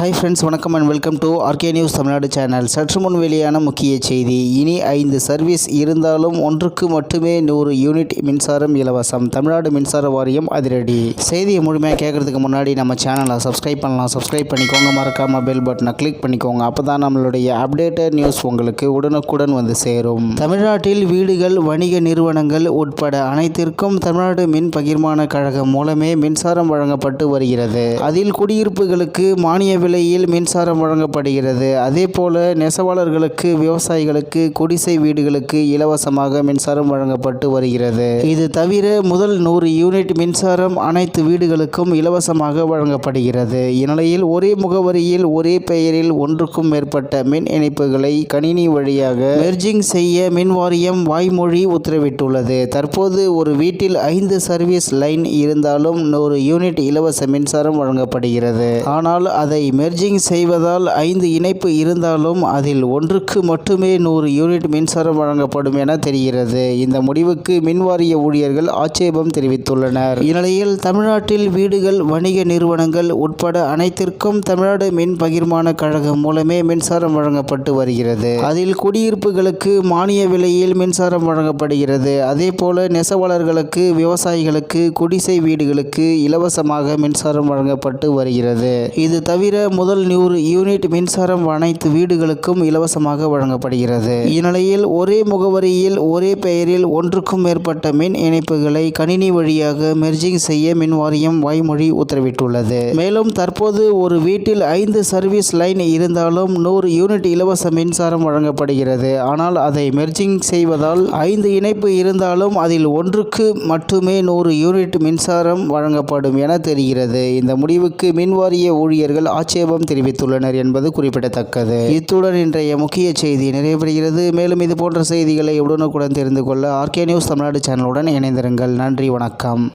Hi friends வணக்கம் and welcome to RK news Tamil Nadu channel சற்று முன் வெளியான முக்கிய செய்தி. இனி ஐந்து சர்வீஸ் இருந்தாலும் ஒன்றுக்கு மட்டுமே நூறு யூனிட் மின்சாரம் இலவசம். தமிழ்நாடு மின்சார வாரியம் அதிரடி. செய்தியை முழுமையாக கேட்கறதுக்கு முன்னாடி நம்ம சேனலை சப்ஸ்கிரைப் பண்ணலாம். சப்ஸ்கிரைப் பண்ணிக்கோங்க. மறக்காமல் பெல் பட்டனை கிளிக் பண்ணிக்கோங்க. அப்போ தான் நம்மளுடைய அப்டேட்டட் நியூஸ் உங்களுக்கு உடனுக்குடன் வந்து சேரும். தமிழ்நாட்டில் வீடுகள் வணிக நிறுவனங்கள் உட்பட அனைத்திற்கும் தமிழ்நாடு மின் பகிர்மான கழகம் மூலமே மின்சாரம் வழங்கப்பட்டு வருகிறது. அதில் குடியிருப்புகளுக்கு மானிய விலையில் மின்சாரம் வழங்கப்படுகிறது. அதே போல நெசவாளர்களுக்கு விவசாயிகளுக்கு குடிசை வீடுகளுக்கு இலவசமாக மின்சாரம் வழங்கப்பட்டு வருகிறது. இது தவிர முதல் நூறு யூனிட் மின்சாரம் அனைத்து வீடுகளுக்கும் இலவசமாக வழங்கப்படுகிறது. இந்நிலையில் ஒரே முகவரியில் ஒரே பெயரில் ஒன்றுக்கும் மேற்பட்ட மின் இணைப்புகளை கணினி வழியாக மெர்ஜிங் செய்ய மின் வாரியம் வாய்மொழி உத்தரவிட்டுள்ளது. தற்போது ஒரு வீட்டில் ஐந்து சர்வீஸ் லைன் இருந்தாலும் நூறு யூனிட் இலவச மின்சாரம் வழங்கப்படுகிறது. ஆனால் அதை மெர்ஜிங் செய்வதால் ஐந்து இணைப்பு இருந்தாலும் அதில் ஒன்றுக்கு மட்டுமே நூறு யூனிட் மின்சாரம் வழங்கப்படும் என தெரிகிறது. இந்த முடிவுக்கு மின்வாரிய ஊழியர்கள் ஆட்சேபம் தெரிவித்துள்ளனர். இந்நிலையில் தமிழ்நாட்டில் வீடுகள் வணிக நிறுவனங்கள் உட்பட அனைத்திற்கும் தமிழ்நாடு மின் பகிர்மான கழகம் மூலமே மின்சாரம் வழங்கப்பட்டு வருகிறது. அதில் குடியிருப்புகளுக்கு மானிய விலையில் மின்சாரம் வழங்கப்படுகிறது. அதே போல நெசவாளர்களுக்கு விவசாயிகளுக்கு குடிசை வீடுகளுக்கு இலவசமாக மின்சாரம் வழங்கப்பட்டு வருகிறது. இது தவிர முதல் நூறு யூனிட் மின்சாரம் அனைத்து வீடுகளுக்கும் இலவசமாக வழங்கப்படுகிறது. இந்நிலையில் ஒரே முகவரியில் ஒரே பெயரில் ஒன்றுக்கும் மேற்பட்ட மின் இணைப்புகளை கணினி வழியாக மெர்ஜிங் செய்ய மின் வாரியம் வாய்மொழி உத்தரவிட்டுள்ளது. மேலும் தற்போது ஒரு வீட்டில் ஐந்து சர்வீஸ் லைன் இருந்தாலும் நூறு யூனிட் இலவச மின்சாரம் வழங்கப்படுகிறது. ஆனால் அதை மெர்ஜிங் செய்வதால் ஐந்து இணைப்பு இருந்தாலும் அதில் ஒன்றுக்கு மட்டுமே நூறு யூனிட் மின்சாரம் வழங்கப்படும் என தெரிகிறது. இந்த முடிவுக்கு மின்வாரிய ஊழியர்கள் ஆட்சி ஆட்சேபம் தெரிவித்துள்ளனர் என்பது குறிப்பிடத்தக்கது. இத்துடன் இன்றைய முக்கிய செய்தி நிறைவடைகிறது மேலும் இது போன்ற செய்திகளை உடனுக்குடன் தெரிந்து கொள்ள ஆர்கே நியூஸ் தமிழ்நாடு சேனலுடன் இணைந்திருங்கள். நன்றி வணக்கம்.